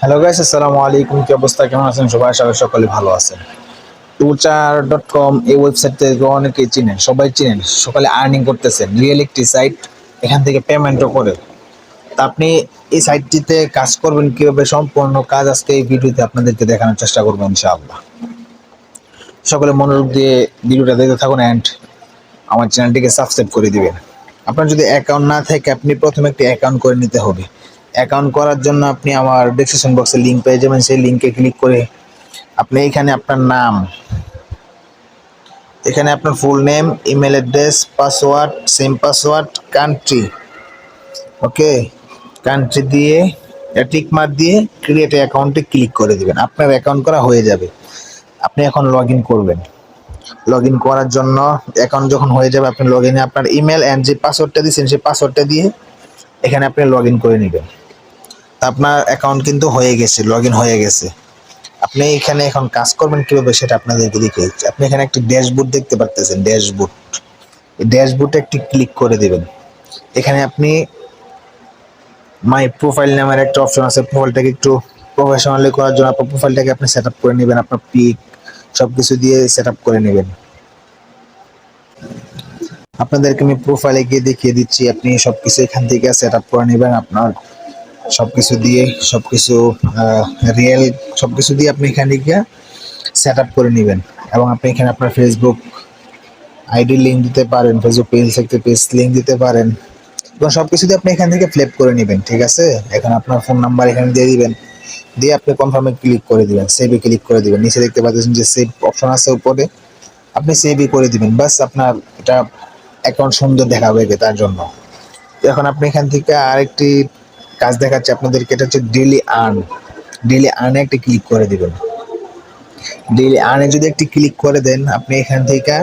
Hello guys আসসালামু আলাইকুম। কি অবস্থা? কেমন আছেন সবাই? আশা করি সকলে ভালো আছেন। টুচার ডট কম এই ওয়েবসাইট থেকে অনেকেই চিনেন, সবাই চিনেন, সকালে আর্নিং করতেছেন রিয়েল একটি সাইট এখান থেকে পেমেন্টও করে। তা আপনি এই সাইটটিতে কাজ করবেন কীভাবে? সম্পূর্ণ কাজ আজকে এই ভিডিওতে আপনাদেরকে দেখানোর চেষ্টা করব ইনশাআল্লাহ। সকলে মনোযোগ দিয়ে ভিডিওটা দেখতে থাকুন অ্যান্ড আমার চ্যানেলটিকে সাবস্ক্রাইব করে দিবেন। আপনার যদি অ্যাকাউন্ট না থাকে, আপনি প্রথমে একটি অ্যাকাউন্ট করে নিতে হবে। অ্যাকাউন্ট করার জন্য আপনি আমার ডেসক্রিপশন বক্সে লিঙ্ক পেয়ে যাবেন। সেই লিঙ্কে ক্লিক করে আপনি এখানে আপনার নাম, এখানে আপনার full name email address password same password country okay country দিয়ে টিক মার্ক দিয়ে ক্রিয়েট অ্যাকাউন্টে ক্লিক করে দেবেন। আপনার অ্যাকাউন্ট করা হয়ে যাবে। আপনি এখন লগ করবেন। লগ করার জন্য অ্যাকাউন্ট যখন হয়ে যাবে, আপনি লগ আপনার ইমেল অ্যান্ড যে পাসওয়ার্ডটা দিয়েছেন, সেই পাসওয়ার্ডটা দিয়ে এখানে আপনি লগ করে নেবেন। আপনার অ্যাকাউন্ট কিন্তু হয়ে গেছে লগ হয়ে গেছে। আপনি এখানে এখন কাজ করবেন কীভাবে সেটা আপনাদেরকে দেখে আপনি এখানে একটি ড্যাশবোর্ড দেখতে পারতেছেন ড্যাশবোর্ড এই ড্যাশবোর্ডে একটি ক্লিক করে দেবেন। এখানে আপনি মাই প্রোফাইল নামের একটা অপশন আছে প্রোফাইলটাকে একটু প্রফেশনালি করার জন্য আপনার প্রোফাইলটাকে আপনি সেট করে নেবেন, আপনার পিক সব কিছু দিয়ে সেট করে নেবেন। আপনাদেরকে আমি প্রোফাইলে গিয়ে দেখিয়ে দিচ্ছি, আপনি সব কিছু এখান থেকে সেট করে নেবেন, আপনার সবকিছু দিয়ে সব কিছু রিয়েল সব কিছু দিয়ে আপনি এখানে গিয়ে সেট আপ করে নেবেন। এবং আপনি এখানে আপনার ফেসবুক আইডি লিঙ্ক দিতে পারেন ফেসবুক পেজ থেকে পেজ লিঙ্ক দিতে পারেন। এবং সব কিছু দিয়ে আপনি এখান থেকে ফ্লেপ করে নেবেন, ঠিক আছে? এখন আপনার ফোন নাম্বার এখানে দিয়ে দিবেন। দিয়ে আপনি কনফার্মে ক্লিক করে দিবেন সেভে ক্লিক করে দিবেন। নিচে দেখতে পাচ্ছেন যে সেভ অপশন আছে উপরে। আপনি সেভই করে দিবেন, বাস আপনার এটা অ্যাকাউন্ট সুন্দর দেখাবে তার জন্য। এখন আপনি এখান থেকে আরেকটি কাজ দেখাচ্ছে আপনাদেরকে, এটা হচ্ছে ডেলি আর্ন ডেলি আর্নে একটি ক্লিক করে দিবেন। ডেলি আর্নে যদি একটি ক্লিক করে দেন, আপনি এখান থেকে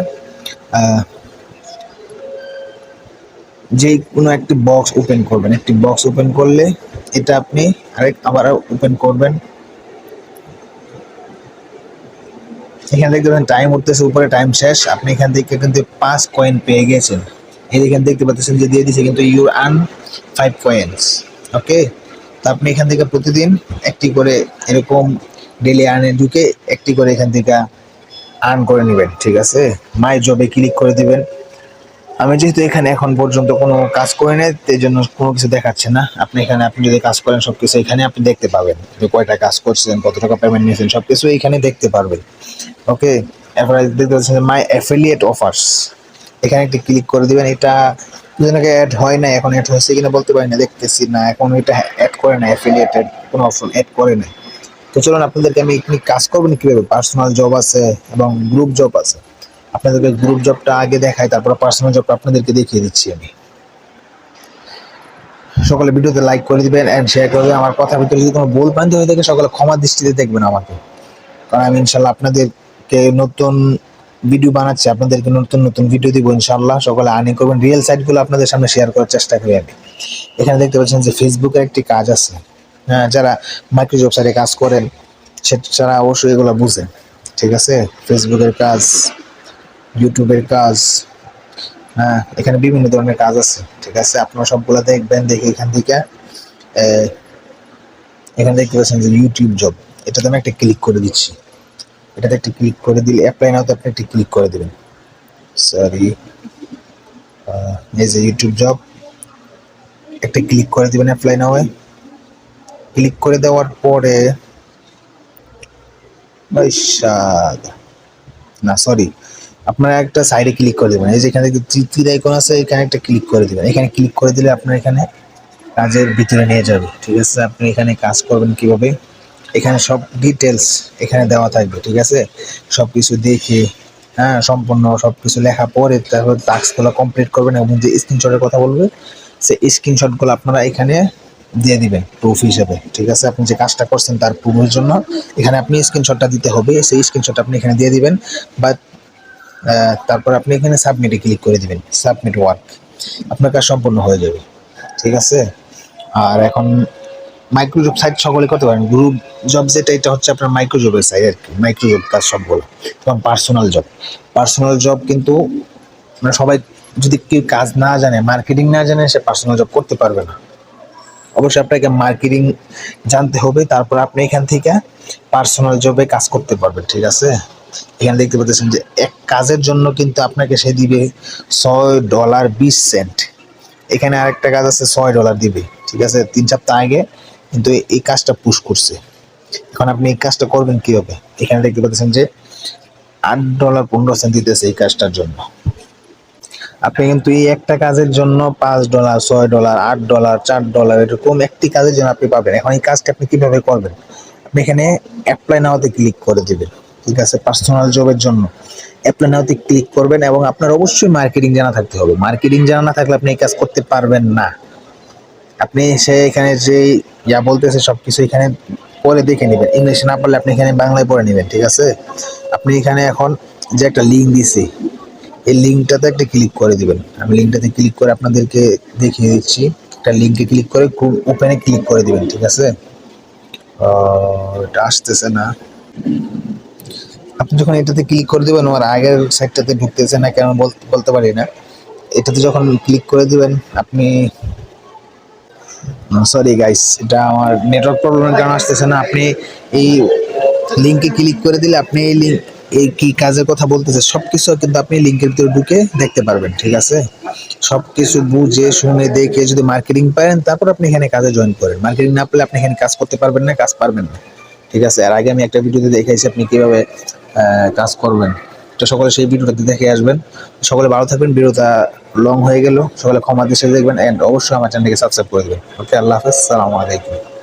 যে কোনো একটি বক্স ওপেন করবেন। একটি বক্স ওপেন করলে এটা আপনি আরেক, আবার ওপেন করবেন। এখান থেকে দেখবেন টাইম উঠতেছে উপরে টাইম শেষ। আপনি এখান থেকে কিন্তু পাঁচ কয়েন পেয়ে গেছেন। এই এখান দেখতে পাচ্ছেন যে দিয়ে দিছে কিন্তু you earn five coins okay? তো আপনি এখান থেকে প্রতিদিন একটি করে এরকম ডেলি আর্নে ঢুকে একটি করে এখান থেকে আর্ন করে নেবেন, ঠিক আছে? মাই জবে ক্লিক করে দিবেন। আমি যেহেতু এখানে এখন পর্যন্ত কোনো কাজ করি নাই এই জন্য কোনো কিছু দেখাচ্ছে না। আপনি এখানে, আপনি যদি কাজ করেন সব কিছু এখানে আপনি দেখতে পাবেন যে কয়টা কাজ করছেন, কত টাকা পেমেন্ট নিয়েছেন সব কিছু এখানে দেখতে পারবেন। ওকে? এরপরে দেখতে পাচ্ছেন মাই অ্যাফিলিয়েট অফার্স এখানে একটি ক্লিক করে দিবেন, এটা আগে অ্যাড হয় না এখন অ্যাড হয়েছে কিনা বলতে পারি না, দেখতেছি না, এখন এটা অ্যাড করে না অ্যাফিলিয়েটেড কোনো অপশন অ্যাড করে না তো চলুন, আপনাদেরকে আমি এখানে কাজ করবেন কীভাবে? পার্সোনাল জব আছে এবং গ্রুপ জব আছে। আপনাদেরকে গ্রুপ জবটা আগে দেখাই, তারপর পার্সোনাল জবটা আপনাদেরকে দেখিয়ে দিচ্ছি আমি। সকলে ভিডিওতে লাইক করে দিবেন এন্ড শেয়ার করবেন আমার কথার ভিতরে যদি কোনো ভুল ভ্রান্তি হয়ে থাকে, সকলে ক্ষমা দৃষ্টিতে দেখবেন আমাকে। কারণ আমি ইনশাল্লাহ আপনাদেরকে নতুন ভিডিও বানাচ্ছি, আপনাদেরকে নতুন নতুন ভিডিও দিব ইনশাল্লাহ সকলে আর্নিং করবেন রিয়েল সাইটগুলো আপনাদের সামনে শেয়ার করার চেষ্টা করি আমি। এখানে দেখতে পাচ্ছেন যে ফেসবুকের একটি কাজ আছে। হ্যাঁ যারা মাইক্রোজব সাইটে কাজ করেন, সে যারা অবশ্যই এগুলো বুঝেন, ঠিক আছে? ফেসবুকের কাজ ইউটিউবের কাজ হ্যাঁ এখানে বিভিন্ন ধরনের কাজ আছে, ঠিক আছে? আপনারা সবগুলো দেখবেন, দেখে এখান থেকে এখানে দেখতে পাচ্ছেন যে ইউটিউব জব এটাতে আমি একটা ক্লিক করে দিচ্ছি। এটাতে একটা ক্লিক করে দিলে অ্যাপ্লাই নাও তো আপনি একটা ক্লিক করে দেবেন। সরি এই যে ইউটিউব জব একটা ক্লিক করে দিবেন অ্যাপ্লাই নাও ক্লিক করে দেওয়ার পরে না সরি আপনারা একটা সাইডে ক্লিক করে দেবেন। এই যে এখানে তীর আইকন আছে, এখানে একটা ক্লিক করে দেবেন। এখানে ক্লিক করে দিলে আপনার এখানে কাজের ভিতরে নিয়ে যাবে। ঠিক আছে, আপনি এখানে কাজ করবেন কীভাবে? এখানে সব ডিটেলস এখানে দেওয়া থাকবে, ঠিক আছে? সব কিছু দেখে হ্যাঁ সম্পূর্ণ সব কিছু লেখা পরে তারপর টাস্কগুলো কমপ্লিট করবেন এবং যে স্ক্রিনশটের কথা বলবে, সেই স্ক্রিনশটগুলো আপনারা এখানে দিয়ে দিবেন প্রুফ হিসেবে, ঠিক আছে? আপনি যে কাজটা করছেন তার প্রুফের জন্য, এখানে আপনি স্ক্রিনশটটা দিতে হবে, সেই স্ক্রিনশট আপনি এখানে দিয়ে দিবেন, বা তারপর আপনি এখানে সাবমিটে ক্লিক করে দিবেন সাবমিট ওয়ার্ক আপনার কাজ সম্পূর্ণ হয়ে যাবে, ঠিক আছে? আর এখন মাইক্রোজব সাইট সকলে করতে পারেন। গ্রুপ জব যেটা, এটা হচ্ছে আপনার মাইক্রোজবের সাইট আর কি। মাইক্রোজব কাজ সবগুলো। এবং পার্সোনাল জব পার্সোনাল জব কিন্তু মানে সবাই যদি কেউ কাজ না জানে মার্কেটিং না জানে, সে পার্সোনাল জব করতে পারবে না। অবশ্যই আপনাকে মার্কেটিং জানতে হবে। তারপর আপনি এখান থেকে পার্সোনাল জবে কাজ করতে পারবেন, ঠিক আছে? এখানে দেখতে পাচ্ছেন যে এক কাজের জন্য কিন্তু আপনাকে সে দিবে ছয় ডলার বিশ সেন্ট এখানে আরেকটা কাজ আছে, ছয় ডলার দিবে, ঠিক আছে? তিন সপ্তাহ আগে কিন্তু এই কাজটা পুশ করছে। এখন আপনি এই কাজটা করবেন কীভাবে? এখানে দেখতে পাচ্ছেন যে আট ডলার পনেরো সেন্ট দিতেছে এই কাজটার জন্য। আপনি কিন্তু এই একটা কাজের জন্য পাঁচ ডলার, ছয় ডলার, আট ডলার, চার ডলার এরকম একটি কাজের জন্য আপনি পাবেন। এখন এই কাজটা আপনি কীভাবে করবেন? আপনি এখানে অ্যাপ্লাই নাওতে ক্লিক করে দেবেন। ঠিক আছে? পার্সোনাল জবের জন্য অ্যাপ্লাই নাওতে ক্লিক করবেন এবং আপনার অবশ্যই মার্কেটিং জানা থাকতে হবে। মার্কেটিং জানা না থাকলে আপনি এই কাজ করতে পারবেন না। আপনি সে এখানে যে যা বলতেছে সব কিছু এখানে পরে দেখে নেবেন। ইংলিশ না পারলে আপনি এখানে বাংলায় পড়ে নেবেন, ঠিক আছে? আপনি এখানে এখন যে একটা লিঙ্ক দিছি, এই লিঙ্কটাতে একটা ক্লিক করে দিবেন। আমি লিঙ্কটাতে ক্লিক করে আপনাদেরকে দেখিয়ে দিচ্ছি। একটা লিঙ্কে ক্লিক করে খুব ওপেনে ক্লিক করে দিবেন, ঠিক আছে? এটা আসতেছে না। আপনি যখন এটাতে ক্লিক করে দিবেন, আমার আগের সাইটটাতে ঢুকতেছে না কেন বল- বলতে পারি না। এটাতে যখন ক্লিক করে দিবেন, আপনি সরি গাইস এটা আমার নেটওয়ার্ক প্রবলেমের কারণে আসতেছে না। আপনি এই লিঙ্কে ক্লিক করে দিলে আপনি এই লিঙ্ক এই কি কাজের কথা বলতেছে সব কিছু কিন্তু আপনি লিঙ্কের ভিতরে ঢুকে দেখতে পারবেন, ঠিক আছে? সব কিছু বুঝে, শুনে, দেখে যদি মার্কেটিং পারেন, তারপর আপনি এখানে কাজে জয়েন করেন। মার্কেটিং না পেলে আপনি এখানে কাজ করতে পারবেন না, কাজ পারবেন না, ঠিক আছে? আর আগে আমি একটা ভিডিওতে দেখাইছি আপনি কীভাবে কাজ করবেন। তো সকলে সেই ভিডিওটাতে দেখে আসবেন। সকলে ভালো থাকবেন, ভিডিওটা লং হয়ে গেল। সকলে ক্ষমা দেশে দেখবেন অ্যান্ড অবশ্যই আমার চ্যানেলকে সাবস্ক্রাইব করে দেবেন। ওকে আল্লাহ হাফেজ, সালামু আলাইকুম।